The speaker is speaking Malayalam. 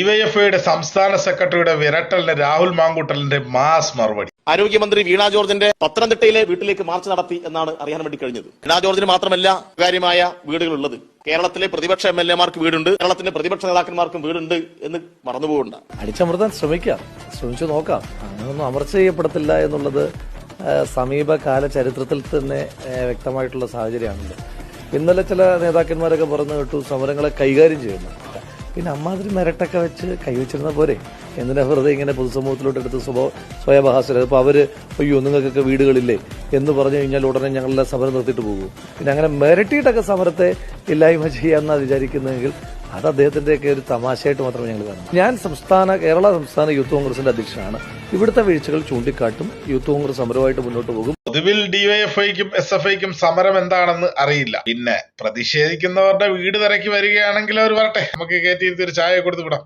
ഡിവൈഎഫ്ഐയുടെ സംസ്ഥാന സെക്രട്ടറിയുടെ വിരട്ടലിന് രാഹുൽ മാങ്കൂട്ടലിന്റെ മാസ് മറുപടി. ആരോഗ്യമന്ത്രി വീണ ജോർജിന്റെ പത്തനംതിട്ടയിലെ വീട്ടിലേക്ക് മാർച്ച് നടത്തി എന്നാണ് അറിയാൻ വേണ്ടി കഴിഞ്ഞത്. വീണ ജോർജിന് മാത്രമല്ല കാര്യമായ വീടുകളുള്ളത്. കേരളത്തിലെ പ്രതിപക്ഷ എം എൽ എമാർക്ക് വീടുണ്ട്. കേരളത്തിന്റെ പ്രതിപക്ഷ നേതാക്കന്മാർക്കും വീടുണ്ട് എന്ന് മറന്നുപോകണ്ട. അടിച്ചമർത്താൻ ശ്രമിക്കാം. ശ്രമിച്ചു നോക്കാം. അങ്ങനൊന്നും അമർച്ച ചെയ്യപ്പെടത്തില്ല എന്നുള്ളത് സമീപകാല ചരിത്രത്തിൽ തന്നെ വ്യക്തമായിട്ടുള്ള സാഹചര്യമാണല്ലോ ഇന്നലെ ചില നേതാക്കന്മാരൊക്കെ പറഞ്ഞു കേട്ടു സമരങ്ങളെ കൈകാര്യം ചെയ്യുന്നു. പിന്നെ അമ്മാതിരി മെരട്ടൊക്കെ വെച്ച് കൈവച്ചിരുന്ന പോരെ. എന്തിനാ വെറുതെ ഇങ്ങനെ പൊതുസമൂഹത്തിലോട്ട് എടുത്ത് സ്വഭാവ സ്വയഭാസര അപ്പോൾ അവർ അയ്യോ നിങ്ങൾക്കൊക്കെ വീടുകളില്ലേ? എന്ന് പറഞ്ഞു കഴിഞ്ഞാൽ ഉടനെ ഞങ്ങളെല്ലാം സമരം നിർത്തിയിട്ട് പോകും. പിന്നെ അങ്ങനെ മെരട്ടിയിട്ടൊക്കെ സമരത്തെ ഇല്ലായ്മ ചെയ്യാമെന്നാണ് വിചാരിക്കുന്നതെങ്കിൽ അത് അദ്ദേഹത്തിന്റെയൊക്കെ ഒരു തമാശയായിട്ട് മാത്രമേ ഞങ്ങൾ കാണുന്നു ഞാൻ സംസ്ഥാന കേരള സംസ്ഥാന യൂത്ത് കോൺഗ്രസിന്റെ അധ്യക്ഷനാണ്. ഇവിടുത്തെ വീഴ്ചകൾ ചൂണ്ടിക്കാട്ടും യൂത്ത് കോൺഗ്രസ് സമരമായിട്ട് മുന്നോട്ട് പോകും. പൊതുവിൽ ഡിവൈഎഫ്ഐക്കും എസ് എഫ് ഐക്കും സമരം എന്താണെന്ന് അറിയില്ല. പിന്നെ പ്രതിഷേധിക്കുന്നവരുടെ വീട് തിരക്കി വരികയാണെങ്കിൽ അവർ വരട്ടെ. നമുക്ക് കയറ്റി ഒരു ചായ കൊടുത്തു വിടാം.